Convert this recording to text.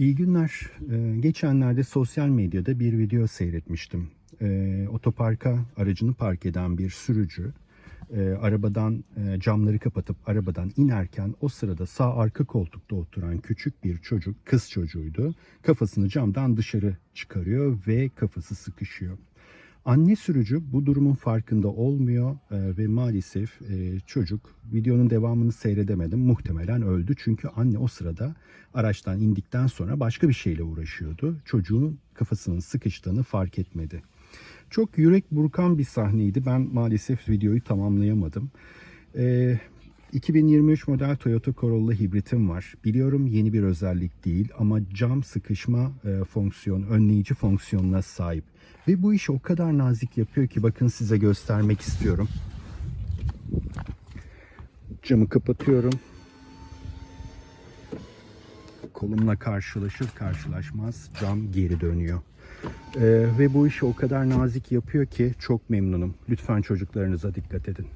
İyi günler. Ee, geçenlerde sosyal medyada bir video seyretmiştim. Ee, otoparka aracını park eden bir sürücü e, arabadan e, camları kapatıp arabadan inerken o sırada sağ arka koltukta oturan küçük bir çocuk, kız çocuğuydu. Kafasını camdan dışarı çıkarıyor ve kafası sıkışıyor. Anne sürücü bu durumun farkında olmuyor e, ve maalesef e, çocuk videonun devamını seyredemedim. Muhtemelen öldü çünkü anne o sırada araçtan indikten sonra başka bir şeyle uğraşıyordu. Çocuğun kafasının sıkıştığını fark etmedi. Çok yürek burkan bir sahneydi. Ben maalesef videoyu tamamlayamadım. E, 2023 model Toyota Corolla hibritim var. Biliyorum yeni bir özellik değil ama cam sıkışma e, fonksiyon, önleyici fonksiyonuna sahip. Ve bu işi o kadar nazik yapıyor ki bakın size göstermek istiyorum. Camı kapatıyorum. Kolumla karşılaşır karşılaşmaz cam geri dönüyor. Ee, ve bu işi o kadar nazik yapıyor ki çok memnunum. Lütfen çocuklarınıza dikkat edin.